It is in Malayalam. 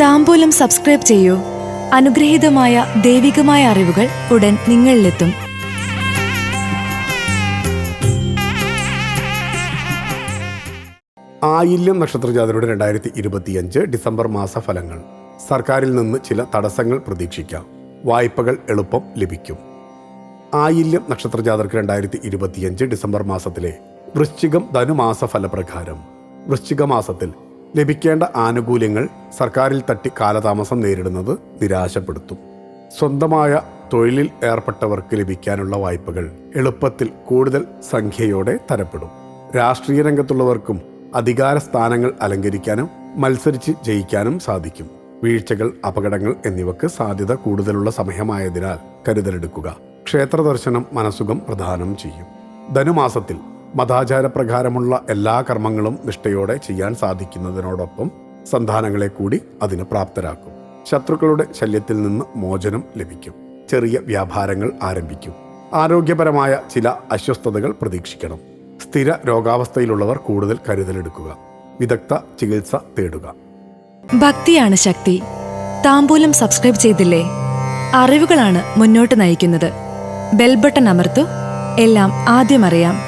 താമ്പൂലം സബ്സ്ക്രൈബ് ചെയ്യൂ. അനുഗ്രഹീതമായ ദൈവികമായ അറിവുകൾ ഉടൻ നിങ്ങളിലെത്തും. ആയില്യം നക്ഷത്രജാതരുടെ രണ്ടായിരത്തി ഇരുപത്തിയഞ്ച് ഡിസംബർ മാസ ഫലങ്ങൾ സർക്കാരിൽ നിന്ന് ചില തടസ്സങ്ങൾ പ്രതീക്ഷിക്കാം. വായ്പകൾ എളുപ്പം ലഭിക്കും. ആയില്യം നക്ഷത്രജാതർക്ക് രണ്ടായിരത്തി ഇരുപത്തിയഞ്ച് ഡിസംബർ മാസത്തിലെ വൃശ്ചികം ധനുമാസ ഫലപ്രകാരം വൃശ്ചിക മാസത്തിൽ ലഭിക്കേണ്ട ആനുകൂല്യങ്ങൾ സർക്കാരിൽ തട്ടി കാലതാമസം നേരിടുന്നത് നിരാശപ്പെടുത്തും. സ്വന്തമായ തൊഴിലിൽ ഏർപ്പെട്ടവർക്ക് ലഭിക്കാനുള്ള വായ്പകൾ എളുപ്പത്തിൽ കൂടുതൽ സംഖ്യയോടെ തരപ്പെടും. രാഷ്ട്രീയ രംഗത്തുള്ളവർക്കും അധികാര സ്ഥാനങ്ങൾ അലങ്കരിക്കാനും മത്സരിച്ച് ജയിക്കാനും സാധിക്കും. വീഴ്ചകൾ അപകടങ്ങൾ എന്നിവക്ക് സാധ്യത കൂടുതലുള്ള സമയമായതിനാൽ കരുതലെടുക്കുക. ക്ഷേത്ര ദർശനം മനസുഖം പ്രദാനം ചെയ്യും. ധനുമാസത്തിൽ മതാചാരപ്രകാരമുള്ള എല്ലാ കർമ്മങ്ങളും നിഷ്ഠയോടെ ചെയ്യാൻ സാധിക്കുന്നതിനോടൊപ്പം സന്താനങ്ങളെ കൂടി അതിന് പ്രാപ്തരാക്കും. ശത്രുക്കളുടെ ശല്യത്തിൽ നിന്ന് മോചനം ലഭിക്കും. ചെറിയ വ്യാപാരങ്ങൾ ആരംഭിക്കും. ആരോഗ്യപരമായ ചില അസ്വസ്ഥതകൾ പ്രതീക്ഷിക്കണം. സ്ഥിര രോഗാവസ്ഥയിലുള്ളവർ കൂടുതൽ കരുതലെടുക്കുക. വിദഗ്ധ ചികിത്സ തേടുക. ഭക്തിയാണ് ശക്തി. താമ്പൂലം സബ്സ്ക്രൈബ് ചെയ്തില്ലേ? അറിവുകളാണ് മുന്നോട്ട് നയിക്കുന്നത്. ബെൽബട്ടൺ അമർത്തു. എല്ലാം ആദ്യം അറിയാം.